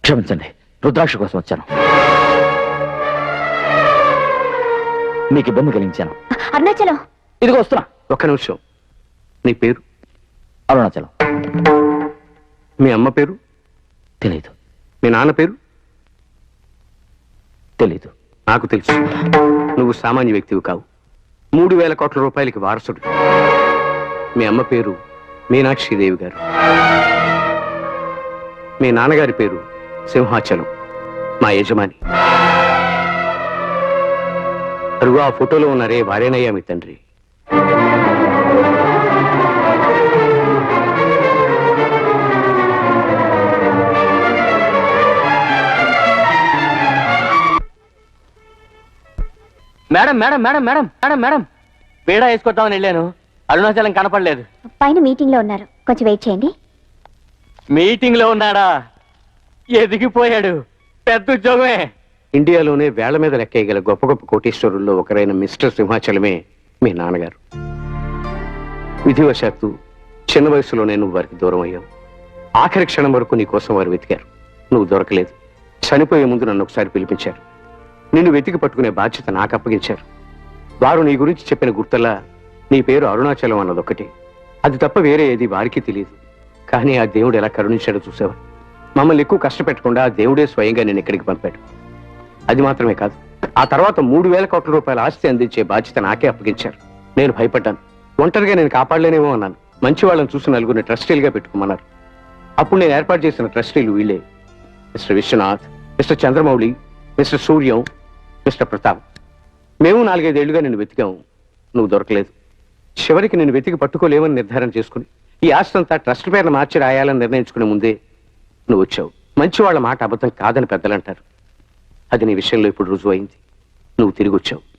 క్షమించండి రుద్రాక్ష కోసం వచ్చాను. మీకు ఇబ్బంది కలిగించాను. అరుణాచలం. ఇదిగో వస్తున్నా. ఒక్క నిమిషం. నీ పేరు? అరుణాచలం. మీ అమ్మ పేరు? తెలీదు. మీ నాన్న పేరు? తెలీదు నాకు తెలుసు. నువ్వు సామాన్య వ్యక్తివి కావు. మూడు వేల కోట్ల రూపాయలకి వారసుడు. మీ అమ్మ పేరు మీనాక్షిదేవి గారు. మీ నాన్నగారి పేరు సింహాచలం మా యజమాని. అరుగు ఆ ఫోటోలో ఉన్నారే వారేనయ్యా మీ తండ్రి. Madam madam madam madam madam madam. బీడా వేసుకొద్దామని వెళ్ళాను. అరుణాచలం కనపడలేదు. పైన మీటింగ్లో ఉన్నారు. కొంచెం వెయిట్ చేయండి. మీటింగ్లో ఉన్నాడా? ఎదిగిపోయాడు. పెద్ద ఉద్యోగమే. ఇండియాలోనే వేళ్ళ మీద లెక్కేయగల గొప్ప గొప్ప కోటీశ్వరుల్లో ఒకరైన మిస్టర్ సింహాచలమే మీ నాన్నగారు. విధివశాత్తు చిన్న వయసులోనే నువ్వు వారికి దూరం అయ్యావు. ఆఖరి క్షణం వరకు నీ కోసం వారు వెతికారు. నువ్వు దొరకలేదు. చనిపోయే ముందు నన్ను ఒకసారి పిలిపించారు. నిన్ను వెతికి పట్టుకునే బాధ్యత నాకు అప్పగించారు. వారు నీ గురించి చెప్పిన గుర్తలా నీ పేరు అరుణాచలం అన్నదొక్కటి. అది తప్ప వేరే ఏది వారికి తెలియదు. కానీ ఆ దేవుడు ఎలా కరుణించాడో చూసావా మమ్మల్ని ఎక్కువ కష్టపెట్టకుండా ఆ దేవుడే స్వయంగా నేను ఇక్కడికి పంపాడు. అది మాత్రమే కాదు ఆ తర్వాత మూడు వేల కోట్ల రూపాయల ఆస్తి అందించే బాధ్యత నాకే అప్పగించారు. నేను భయపడ్డాను. ఒంటరిగా నేను కాపాడలేనేమో అన్నాను. మంచి వాళ్ళని చూసి నలుగురిని ట్రస్టీలుగా పెట్టుకోమన్నారు. అప్పుడు నేను ఏర్పాటు చేసిన ట్రస్టీలు వీళ్ళే. Mister Viswanath mister Chandramouli mister Suryam mister Pratap మేము నాలుగైదేళ్ళుగా నేను వెతికాము. నువ్వు దొరకలేదు. చివరికి నేను వెతికి పట్టుకోలేమని నిర్ధారణ చేసుకుని ఈ ఆస్తి ట్రస్ట్ పేరున మార్చి రాయాలని నిర్ణయించుకునే ముందే నువ్వు వచ్చావు. మంచి వాళ్ళ మాట అబద్ధం కాదని పెద్దలంటారు. అది నీ విషయంలో ఇప్పుడు రుజువైంది. నువ్వు తిరిగి వచ్చావు.